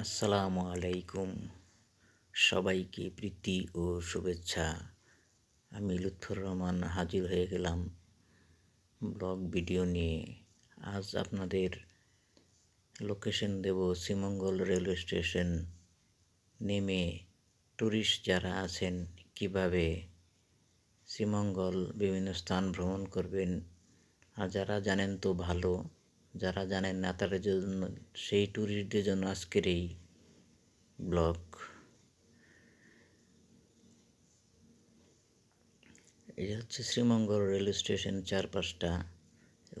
আসসালামু আলাইকুম। সবাইকে প্রীতি ও শুভেচ্ছা। আমি লুৎফর রহমান হাজির হয়ে গেলাম ব্লগ ভিডিও নিয়ে। আজ আপনাদের লোকেশন দেব শ্রীমঙ্গল রেলওয়ে স্টেশন। নেমে ট্যুরিস্ট যারা আছেন, কীভাবে শ্রীমঙ্গল বিভিন্ন স্থান ভ্রমণ করবেন, আর যারা জানেন তো ভালো। যারা জানেন না, তাদের জন্য, সেই ট্যুরিস্টদের জন্য আজকের এই ব্লগ এই হচ্ছে শ্রীমঙ্গল রেল স্টেশন চারপাশটা,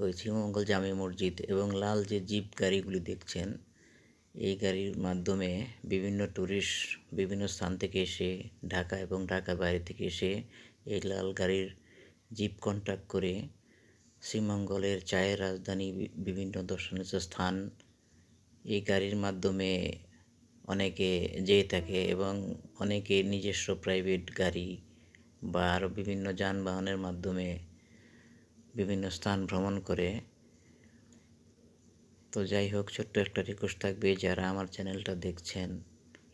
ওই শ্রীমঙ্গল জামে মসজিদ এবং লাল যে জিপ গাড়িগুলি দেখছেন, এই গাড়ির মাধ্যমে বিভিন্ন ট্যুরিস্ট বিভিন্ন স্থান থেকে এসে, ঢাকা এবং ঢাকা বাইরে থেকে এসে এই লাল গাড়ির জিপ কন্ট্যাক্ট করে শ্রীমঙ্গলের চায়ের রাজধানী বিভিন্ন দর্শনীয় স্থান। এই গাড়ির মাধ্যমে অনেকে যেয়ে থাকে এবং অনেকে নিজস্ব প্রাইভেট গাড়ি বা আরও বিভিন্ন যানবাহনের মাধ্যমে বিভিন্ন স্থান ভ্রমণ করে। তো যাই হোক, ছোট্ট একটা রিকোয়েস্ট থাকবে, যারা আমার চ্যানেলটা দেখছেন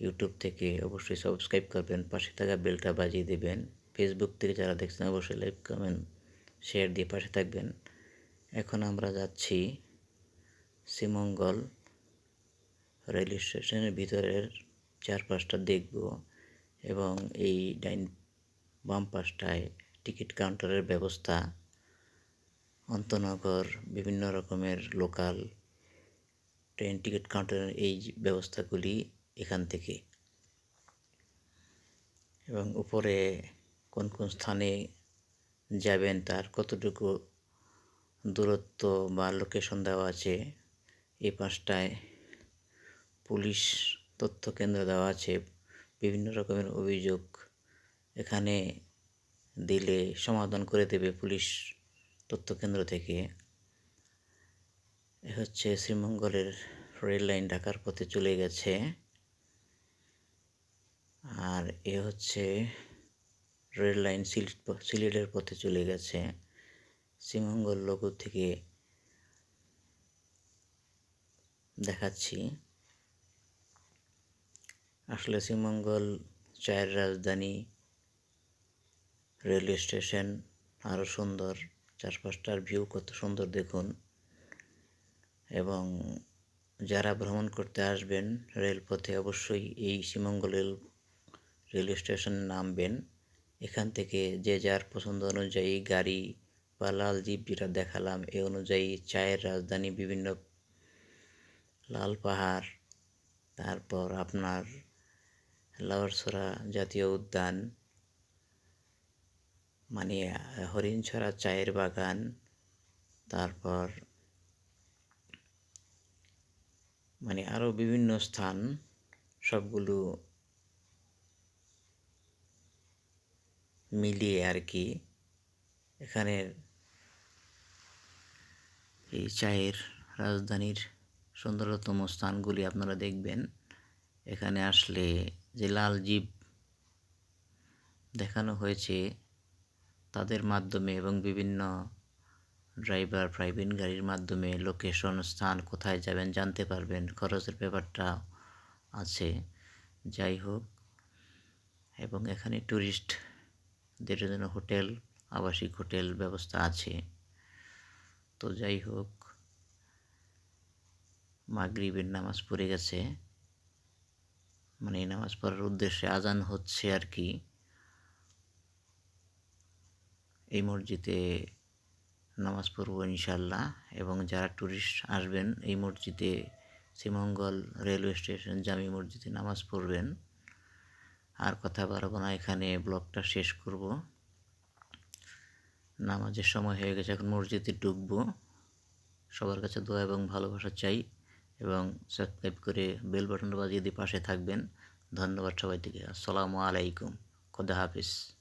ইউটিউব থেকে অবশ্যই সাবস্ক্রাইব করবেন, পাশে থাকা বেলটা বাজিয়ে দেবেন। ফেসবুক থেকে যারা দেখছেন, অবশ্যই লাইক কমেন্ট শেয়ার দিয়ে পাশে থাকবেন। এখন আমরা যাচ্ছি শ্রীমঙ্গল রেল স্টেশনের ভিতরের চারপাশটা দেখব এবং এই ডাইন বাম পাশটায় টিকিট কাউন্টারের ব্যবস্থা। অন্তনগর বিভিন্ন রকমের লোকাল ট্রেন টিকিট কাউন্টারের এই ব্যবস্থাগুলি এখান থেকে। এবং উপরে কোন কোন স্থানে যাবেন, তার কতটুকু দূরত্ব বা লোকেশন দেওয়া আছে, এই পাশটায় পুলিশ তথ্য কেন্দ্র দেওয়া আছে, বিভিন্ন রকমের অভিযোগ এখানে দিলে সমাধান করে দেবে পুলিশ তথ্য কেন্দ্র থেকে। এ হচ্ছে শ্রীমঙ্গলের রেল লাইন ঢাকার পথে চলে গেছে। আর এ হচ্ছে রেল লাইন সিলেট সিলেটের পথে চলে গেছে। শ্রীমঙ্গল লোগো থেকে দেখাচ্ছি। আসলে শ্রীমঙ্গল চায়ের রাজধানী রেলওয়ে স্টেশন আরও সুন্দর। চারপাশটার ভিউ কত সুন্দর দেখুন। এবং যারা ভ্রমণ করতে আসবেন রেলপথে অবশ্যই এই শ্রীমঙ্গল রেল, রেলওয়ে স্টেশনে নামবেন। এখান থেকে যে যার পছন্দ অনুযায়ী গাড়ি বা লাল জিপ যেটা দেখালাম, এ অনুযায়ী চায়ের রাজধানী বিভিন্ন লাল পাহাড়, তারপর আপনার লাউরছড়া জাতীয় উদ্যান মানে হরিণছড়া চায়ের বাগান, তারপর মানে আরও বিভিন্ন স্থান, সবগুলো মিলিয়ে আর কি এখানের এই চায়ের রাজধানীর সুন্দরতম স্থানগুলি আপনারা দেখবেন। এখানে আসলে যে লাল জিপ দেখানো হয়েছে, তাদের মাধ্যমে এবং বিভিন্ন ড্রাইভার, প্রাইভেট গাড়ির মাধ্যমে লোকেশন, স্থান কোথায় যাবেন জানতে পারবেন, খরচের ব্যাপারটা আছে। যাই হোক, এবং এখানে ট্যুরিস্টদের জন্য হোটেল, আবাসিক হোটেল ব্যবস্থা আছে। তো যাই হোক, মাগরিবের নামাজ পড়ে গেছে। মানে এই নামাজ পড়ার উদ্দেশ্যে আজান হচ্ছে আর কি। এই মসজিদে নামাজ পড়ব ইনশাল্লাহ এবং যারা ট্যুরিস্ট আসবেন এই মসজিদে শ্রীমঙ্গল রেলওয়ে স্টেশন জামি মসজিদে নামাজ পড়বেন। আর কথা বাড়াবো না, এখানে ব্লগটা শেষ করব। নামাজের সময় হয়ে গেছে, এখন মসজিদে ঢুকবো। সবার কাছে দোয়া এবং ভালোবাসা চাই এবং সাবস্ক্রাইব করে বেল বাটনটা বাজিয়ে দিয়ে পাশে থাকবেন। ধন্যবাদ সবাই থেকে আসসালামু আলাইকুম। খোদা হাফিজ।